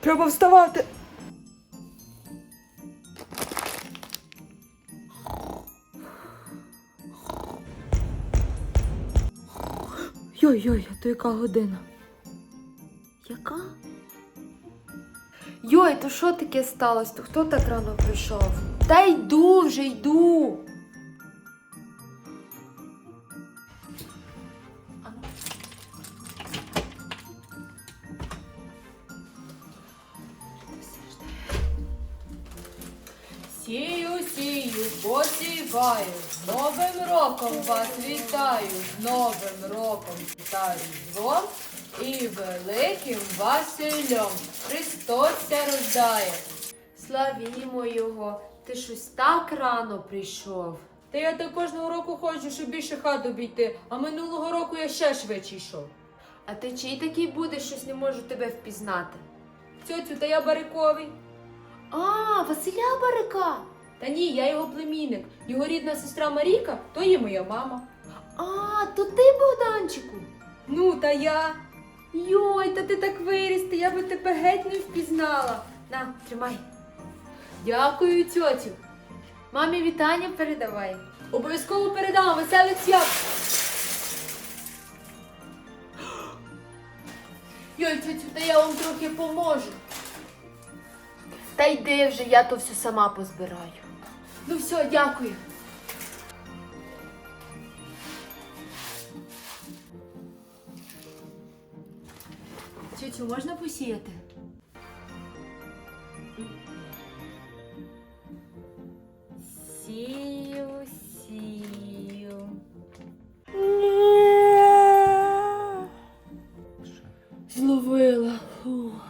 Треба вставати. Йой-йой, а то яка година? Яка? Йой, то що таке сталося? То хто так рано прийшов? Та йду вже йду. Сію, сію, посіваю, з Новим роком вас вітаю, з Новим роком та Різдвом і великим Василем. Христос ся рождає. Славімо його. Ти щось так рано прийшов. Та я так кожного року ходжу, щоб більше хат обійти, а минулого року я ще швидше йшов. А ти чий такий будеш, щось не можу тебе впізнати. Цьоцю, та я бариковий. А, Василя Барика. Та ні, я його племінник. Його рідна сестра Маріка, то є моя мама. А, то ти, Богданчику. Ну, та я. Йой, та ти так виріс, та я би тебе геть не впізнала. На, тримай. Дякую, тьотю. Мамі вітання передавай. Обов'язково передам веселих свят. Йой, тьотю, та я вам трохи поможу. Та йди вже, я то все сама позбираю. Ну все, дякую. Тьотю, можна посіяти? Сію, сію. Зловила. Фух.